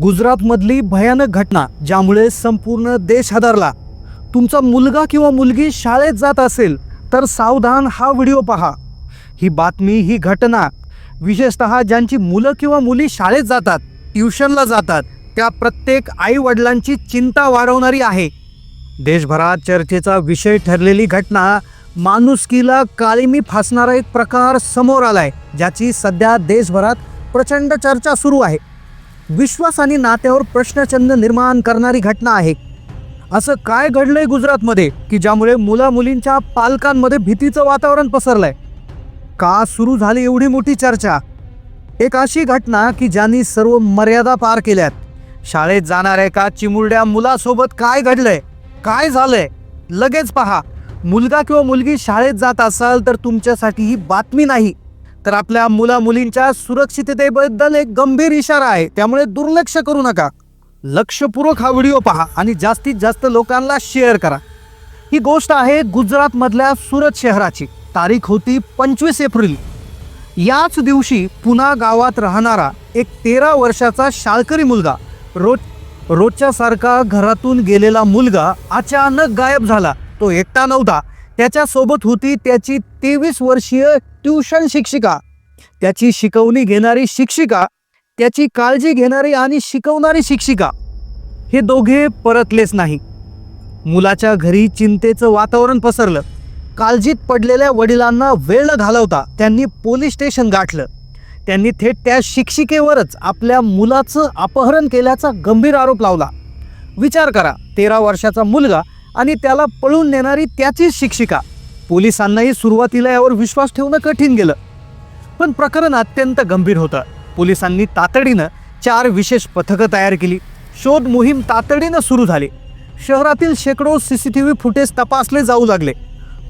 गुजरातमधली भयानक घटना ज्यामुळे संपूर्ण देश हादरला. तुमचा मुलगा किंवा मुलगी शाळेत जात असेल तर सावधान हा व्हिडिओ पहा. ही बातमी ही घटना विशेषतः ज्यांची मुलं किंवा मुली शाळेत जातात ट्युशनला जातात त्या प्रत्येक आई वडिलांची चिंता वाढवणारी आहे. देशभरात चर्चेचा विषय ठरलेली घटना माणुसकीला काळिमी फासणारा एक प्रकार समोर आलाय ज्याची सध्या देशभरात प्रचंड चर्चा सुरू आहे. विश्वास आणि नात्यावर प्रश्नचिन्ह निर्माण करणारी घटना आहे. असं काय घडलंय गुजरातमध्ये की ज्यामुळे मुला मुलींच्या पालकांमध्ये भीतीचं वातावरण पसरलंय? का सुरू झाली एवढी मोठी चर्चा? एक अशी घटना की ज्यांनी सर्व मर्यादा पार केल्यात. शाळेत जाणाऱ्या एका चिमुरड्या मुलासोबत काय घडलंय? काय झालंय? लगेच पहा. मुलगा किंवा मुलगी शाळेत जात असाल तर तुमच्यासाठी ही बातमी नाही. तर आपल्या मुला मुलींच्या सुरक्षिततेबद्दल एक गंभीर इशारा आहे. त्यामुळे दुर्लक्ष करू नका. लक्षपूर्वक हा व्हिडिओ पहा आणि जास्तीत जास्त लोकांना शेअर करा. ही गोष्ट आहे गुजरातमधल्या सुरत शहराची. तारीख होती पंचवीस एप्रिल. याच दिवशी पुन्हा गावात राहणारा एक तेरा वर्षाचा शाळकरी मुलगा रोज रोजच्यासारखा घरातून गेलेला मुलगा अचानक गायब झाला. तो एकटा नव्हता. त्याच्यासोबत होती त्याची तेवीस वर्षीय ट्युशन शिक्षिका. त्याची शिकवणी घेणारी शिक्षिका त्याची काळजी घेणारी आणि शिकवणारी शिक्षिका. हे दोघे परतलेच नाही. मुलाच्या घरी चिंतेचं वातावरण पसरलं. काळजीत पडलेल्या वडिलांना वेळ न घालवता त्यांनी पोलीस स्टेशन गाठलं. त्यांनी थेट त्या शिक्षिकेवरच आपल्या मुलाचं अपहरण केल्याचा गंभीर आरोप लावला. विचार करा तेरा वर्षाचा मुलगा आणि त्याला पळून नेणारी त्याचीच शिक्षिका. पोलिसांनाही सुरुवातीला यावर विश्वास ठेवणं कठीण गेलं. पण प्रकरण अत्यंत गंभीर होतं. पोलिसांनी तातडीनं चार विशेष पथकं तयार केली. शोध मोहीम तातडीनं सुरू झाली. शहरातील शेकडो C C T V footage तपासले जाऊ लागले.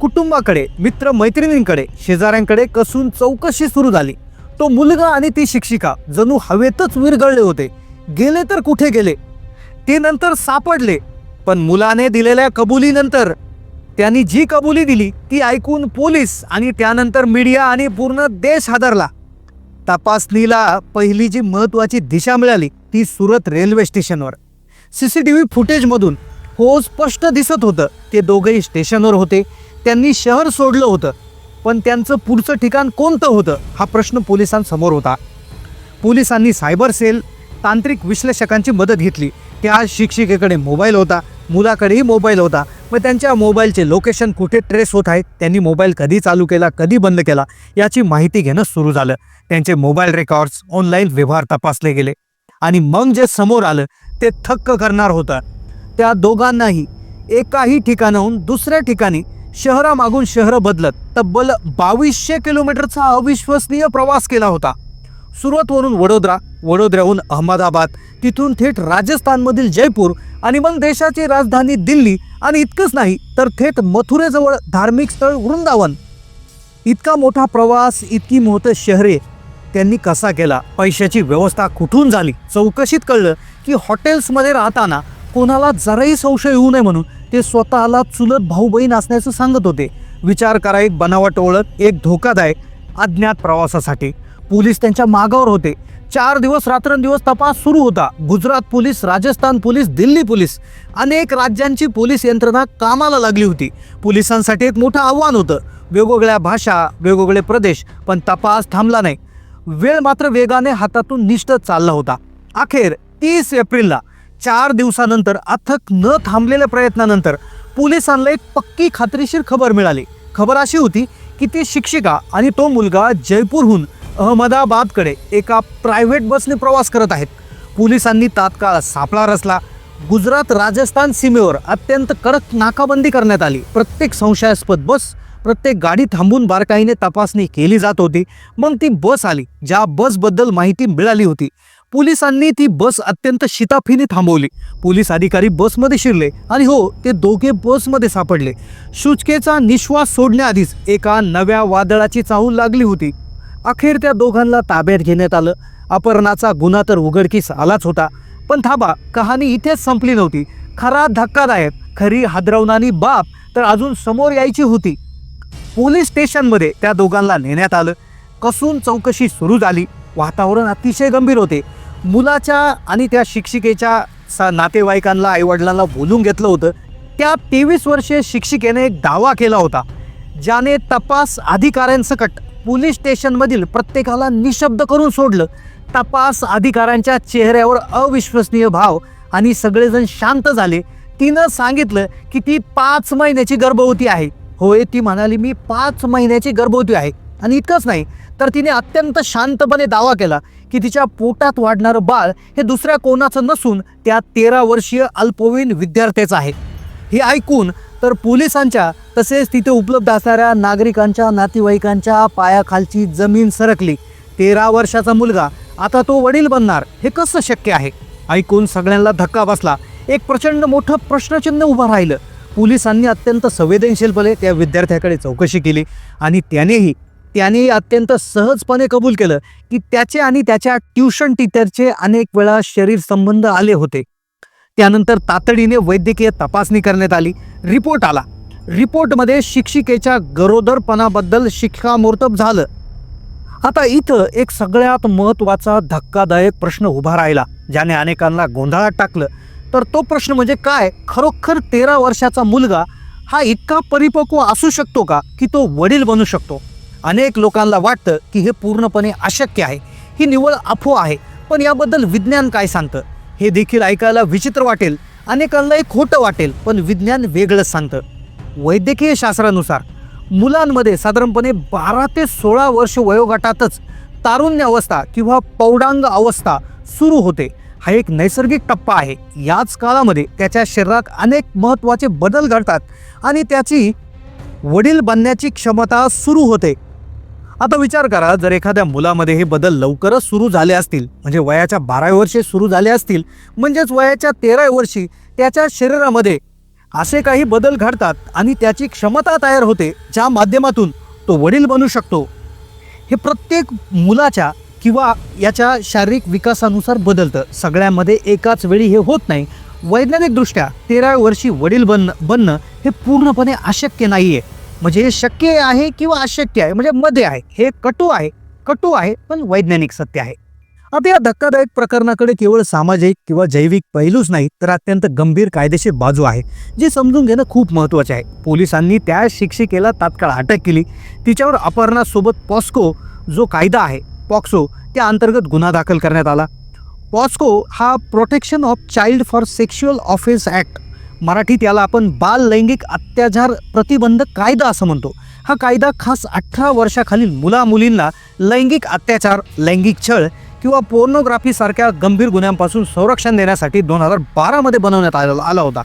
कुटुंबाकडे मित्र मैत्रिणींकडे शेजाऱ्यांकडे कसून चौकशी सुरू झाली. तो मुलगा आणि ती शिक्षिका जणू हवेतच विरघळले होते. गेले तर कुठे गेले? ते नंतर सापडले. पण मुलाने दिलेल्या कबुलीनंतर त्यांनी जी कबुली दिली ती ऐकून पोलीस आणि त्यानंतर मीडिया आणि पूर्ण देश हादरला. तपासणीला पहिली जी महत्त्वाची दिशा मिळाली ती सुरत रेल्वे स्टेशनवर. सी सी टी व्ही फुटेजमधून हो स्पष्ट दिसत होतं. ते दोघंही स्टेशनवर होते. त्यांनी शहर सोडलं होतं. पण त्यांचं पुढचं ठिकाण कोणतं होतं हा प्रश्न पोलिसांसमोर होता. पोलिसांनी सायबर सेल तांत्रिक विश्लेषकांची मदत घेतली. त्या शिक्षिकेकडे मोबाईल होता. मुलाकडेही मोबाईल होता. मग त्यांच्या मोबाईलचे लोकेशन कुठे ट्रेस होत आहे त्यांनी मोबाईल कधी चालू केला कधी बंद केला याची माहिती घेणं सुरू झालं. त्यांचे मोबाईल रेकॉर्ड्स ऑनलाईन व्यवहार तपासले गेले. आणि मग जे समोर आलं ते थक्क करणार होतं. त्या दोघांनाही एकाही ठिकाणाहून दुसऱ्या ठिकाणी शहरामागून शहरं बदलत तब्बल बावीसशे किलोमीटरचा अविश्वसनीय प्रवास केला होता. सुरतवरून वडोदरा वडोदऱ्याहून अहमदाबाद तिथून थेट राजस्थानमधील जयपूर आणि मग देशाची राजधानी दिल्ली आणि इतकंच नाही तर थेट मथुरेजवळ धार्मिक स्थळ वृंदावन. इतका मोठा प्रवास इतकी मोठं शहरे. त्यांनी कसा केला? पैशाची व्यवस्था कुठून झाली? चौकशीत कळलं की हॉटेल्समध्ये राहताना कोणाला जराही संशय येऊ नये म्हणून ते स्वतःला चुलत भाऊ बहीण असण्याचं सांगत होते. विचार करा एक बनावट ओळख एक धोकादायक अज्ञात प्रवासासाठी. पोलीस त्यांच्या मागावर होते. चार दिवस रात्रंदिवस तपास सुरू होता. Gujarat police Rajasthan police Delhi police अनेक राज्यांची पोलीस यंत्रणा कामाला लागली होती. पोलिसांसाठी एक मोठं आव्हान होतं. वेगवेगळ्या भाषा वेगवेगळे प्रदेश पण तपास थांबला नाही. वेळ मात्र वेगाने हातातून निष्ठ चालला होता. अखेर तीस एप्रिलला चार दिवसानंतर अथक न थांबलेल्या प्रयत्नानंतर पोलिसांना एक पक्की खात्रीशीर खबर मिळाली. खबर अशी होती की ती शिक्षिका आणि तो मुलगा जयपूरहून अहमदाबादकडे एका प्रायव्हेट बसने प्रवास करत आहेत. पोलिसांनी तात्काळ सापळा रचला. गुजरात राजस्थान सीमेवर अत्यंत कडक नाकाबंदी करण्यात आली. प्रत्येक संशयास्पद बस प्रत्येक गाडी थांबून बारकाईने तपासणी केली जात होती. मग ती बस आली ज्या बसबद्दल माहिती मिळाली होती. पोलिसांनी ती बस अत्यंत शिताफीने थांबवली. पोलीस अधिकारी बसमध्ये शिरले आणि हो ते दोघे बसमध्ये सापडले. शुचकेचा निश्वास सोडण्याआधीच एका नव्या वादळाची चाहूल लागली होती. अखेर त्या दोघांना ताब्यात घेण्यात आलं. अपहरणाचा गुन्हा तर उघडकीस आलाच होता. पण थांबा कहाणी इथेच संपली नव्हती. खरा धक्कादायक खरी हादरवणारी बाप तर अजून समोर यायची होती. पोलीस स्टेशनमध्ये त्या दोघांना नेण्यात आलं. कसून चौकशी सुरू झाली. वातावरण अतिशय गंभीर होते. मुलाच्या आणि त्या शिक्षिकेच्या सा नातेवाईकांना आईवडिलांना बोलून घेतलं होतं. त्या तेवीस वर्षीय शिक्षिकेने एक दावा केला होता. ज्याने तपास अधिकाऱ्यांसकट पोलीस स्टेशनमधील प्रत्येकाला निशब्द करून सोडलं. तपास अधिकाऱ्यांच्या चेहऱ्यावर अविश्वसनीय भाव आणि सगळेजण शांत झाले. तिनं सांगितलं की ती पाच महिन्याची गर्भवती आहे. होय ती म्हणाली मी पाच महिन्याची गर्भवती आहे. आणि इतकंच नाही तर तिने अत्यंत शांतपणे दावा केला की तिच्या पोटात वाढणारं बाळ हे दुसऱ्या कोणाचं नसून त्या तेरा वर्षीय अल्पवयीन विद्यार्थ्याचं आहे. हे ऐकून तर पोलिसांच्या तसेच तिथे उपलब्ध असणाऱ्या नागरिकांच्या नातेवाईकांच्या पायाखालची जमीन सरकली. तेरा वर्षाचा मुलगा आता तो वडील बनणार हे कसं शक्य आहे? ऐकून सगळ्यांना धक्का बसला. एक प्रचंड मोठं प्रश्नचिन्ह उभं राहिलं. पोलिसांनी अत्यंत संवेदनशीलपणे त्या विद्यार्थ्याकडे चौकशी केली आणि त्यानेही त्यानेही अत्यंत सहजपणे कबूल केलं की त्याचे आणि त्याच्या ट्युशन टीचरचे अनेक वेळा शरीर संबंध आले होते. त्यानंतर तातडीने वैद्यकीय तपासणी करण्यात आली. रिपोर्ट आला. रिपोर्टमध्ये शिक्षिकेच्या गरोदरपणाबद्दल शिक्षामोर्तब झालं. आता इथं एक सगळ्यात महत्त्वाचा धक्कादायक प्रश्न उभा राहिला ज्याने अनेकांना गोंधळात टाकलं. तर तो प्रश्न म्हणजे काय? खरोखर तेरा वर्षाचा मुलगा हा इतका परिपक्व असू शकतो का की तो वडील बनू शकतो? अनेक लोकांना वाटतं की हे पूर्णपणे अशक्य आहे. ही निव्वळ अफवा आहे. पण याबद्दल विज्ञान काय सांगतं? हे देखील ऐकायला विचित्र वाटेल अनेकांना एक खोटं वाटेल पण विज्ञान वेगळंच सांगतं. वैद्यकीय शास्त्रानुसार मुलांमध्ये साधारणपणे बारा ते सोळा वर्ष वयोगटातच तारुण्य अवस्था किंवा पौडांग अवस्था सुरू होते. हा एक नैसर्गिक टप्पा आहे. याच काळामध्ये त्याच्या शरीरात अनेक महत्त्वाचे बदल घडतात आणि त्याची वडील बनण्याची क्षमता सुरू होते. आता विचार करा जर एखाद्या मुलामध्ये हे बदल लवकरच सुरू झाले असतील म्हणजे वयाच्या बाराव्या वर्षी सुरू झाले असतील म्हणजेच वयाच्या तेराव्या वर्षी त्याच्या शरीरामध्ये असे काही बदल घडतात आणि त्याची क्षमता तयार होते ज्या माध्यमातून तो वडील बनू शकतो. हे प्रत्येक मुलाच्या किंवा याच्या शारीरिक विकासानुसार बदलतं. सगळ्यामध्ये एकाच वेळी हे होत नाही. वैज्ञानिकदृष्ट्या तेराव्या वर्षी वडील बन बनणं हे पूर्णपणे अशक्य नाही आहे म्हणजे हे शक्य आहे किंवा अशक्य आहे? म्हणजे मध्ये आहे. हे कटू आहे. कटू आहे पण वैज्ञानिक सत्य आहे. आता या धक्कादायक प्रकरणाकडे केवळ सामाजिक किंवा जैविक पैलूच नाही तर अत्यंत गंभीर कायदेशीर बाजू आहे जी समजून घेणं खूप महत्त्वाचे आहे. पोलिसांनी त्या शिक्षिकेला तात्काळ अटक केली. तिच्यावर अपहरणासोबत पॉस्को जो कायदा आहे पॉक्सो त्या अंतर्गत गुन्हा दाखल करण्यात आला. पॉस्को हा protection of child for sexual offence act मराठीत याला आपण बाल लैंगिक अत्याचार प्रतिबंधक कायदा असं म्हणतो. हा कायदा खास अठरा वर्षाखालील मुला मुलींना लैंगिक अत्याचार लैंगिक छळ किंवा पोर्नोग्राफीसारख्या गंभीर गुन्ह्यांपासून संरक्षण देण्यासाठी दोन हजार बारामध्ये बनवण्यात आलेला आला होता.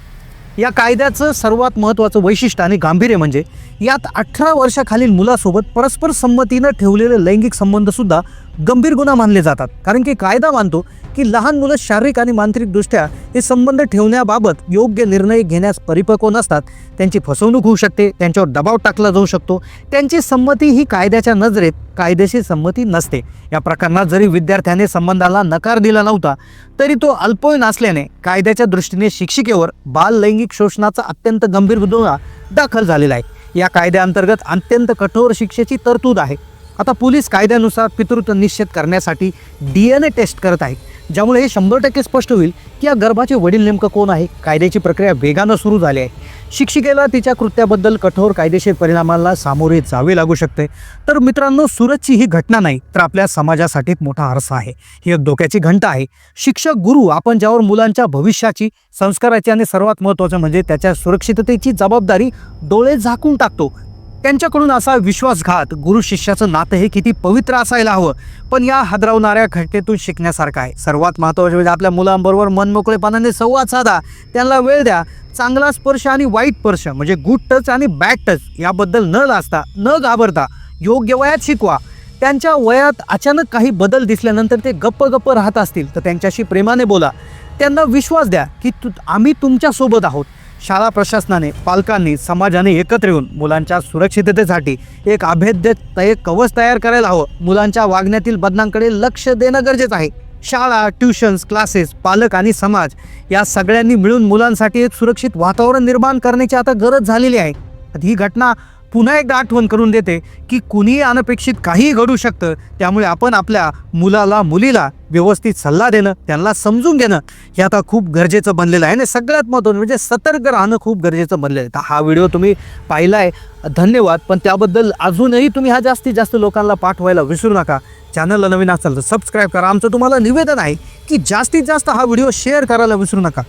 या कायद्याचं सर्वात महत्त्वाचं वैशिष्ट्य आणि गांभीर्य म्हणजे यात अठरा वर्षाखालील मुलासोबत परस्पर संमतीनं ठेवलेले लैंगिक संबंधसुद्धा गंभीर गुन्हा मानले जातात. कारण की कायदा मानतो की लहान मुलं शारीरिक आणि मानसिकदृष्ट्या हे संबंध ठेवण्याबाबत योग्य निर्णय घेण्यास परिपक्व नसतात. त्यांची फसवणूक होऊ शकते त्यांच्यावर दबाव टाकला जाऊ शकतो. त्यांची संमती ही कायद्याच्या नजरेत कायदेशीर संमती नसते. या प्रकरणात जरी विद्यार्थ्याने संबंधाला नकार दिला नव्हता तरी तो अल्पवयीन असल्याने कायद्याच्या दृष्टीने शिक्षिकेवर बाल लैंगिक शोषणाचा अत्यंत गंभीर गुन्हा दाखल झालेला आहे. या कायद्याअंतर्गत अत्यंत कठोर शिक्षेची तरतूद आहे. आता पोलीस कायद्यानुसार पितृत्व निश्चित करण्यासाठी डी एन ए टेस्ट करत आहे ज्यामुळे हे शंभर टक्के स्पष्ट होईल की या गर्भाचे वडील नेमकं कोण आहे कायद्याची प्रक्रिया वेगानं सुरू झाली आहे. शिक्षिकेला तिच्या कृत्याबद्दल कठोर कायदेशीर परिणामाला सामोरे जावे लागू शकते. तर मित्रांनो सुरतची ही घटना नाही तर आपल्या समाजासाठी मोठा आरसा आहे. ही एक डोक्याची घंटा आहे. शिक्षक गुरु आपण ज्यावर मुलांच्या भविष्याची संस्काराची आणि सर्वात महत्त्वाचं म्हणजे त्याच्या सुरक्षिततेची जबाबदारी डोळे झाकून टाकतो त्यांच्याकडून असा विश्वासघात गुरु शिष्याचं नातं हे किती पवित्र असायला हवं. पण या हादरवणाऱ्या घटनेतून शिकण्यासारखं आहे. सर्वात महत्त्वाचं म्हणजे आपल्या मुलांबरोबर मनमोकळेपणाने संवाद साधा. त्यांना वेळ द्या. चांगला स्पर्श आणि वाईट स्पर्श म्हणजे गुड टच आणि बॅड टच याबद्दल न लाजता न घाबरता योग्य वयात शिकवा. त्यांच्या वयात अचानक काही बदल दिसल्यानंतर ते गप्प गप्प राहत असतील. तर त्यांच्याशी प्रेमाने बोला. त्यांना विश्वास द्या की तु आम्ही तुमच्यासोबत आहोत. शाळा प्रशासनाने पालकांनी समाजाने एकत्र येऊन मुलांच्या सुरक्षिततेसाठी एक अभेद्य तय कवच तयार करायला हवं. मुलांच्या वागण्यातील बदनांकडे लक्ष देणं गरजेचं आहे. शाळा ट्युशन्स क्लासेस पालक आणि समाज या सगळ्यांनी मिळून मुलांसाठी एक सुरक्षित वातावरण निर्माण करण्याची आता गरज झालेली आहे. ही घटना पुन्हा एकदा आठवण करून देते की कुणीही अनपेक्षित काहीही घडू शकतं त्यामुळे आपण आपल्या मुलाला मुलीला व्यवस्थित सल्ला देणं त्यांना समजून घेणं हे आता खूप गरजेचं बनलेलं आहे. आणि सगळ्यात महत्त्वाचं म्हणजे सतर्क राहणं खूप गरजेचं बनलेलं आहे. तर हा व्हिडिओ तुम्ही पाहिला आहे धन्यवाद. पण त्याबद्दल अजूनही तुम्ही हा जास्तीत जास्त लोकांना पाठवायला विसरू नका. चॅनलला नवीन असाल तर सबस्क्राईब करा. आमचं तुम्हाला निवेदन आहे की जास्तीत जास्त हा व्हिडिओ शेअर करायला विसरू नका.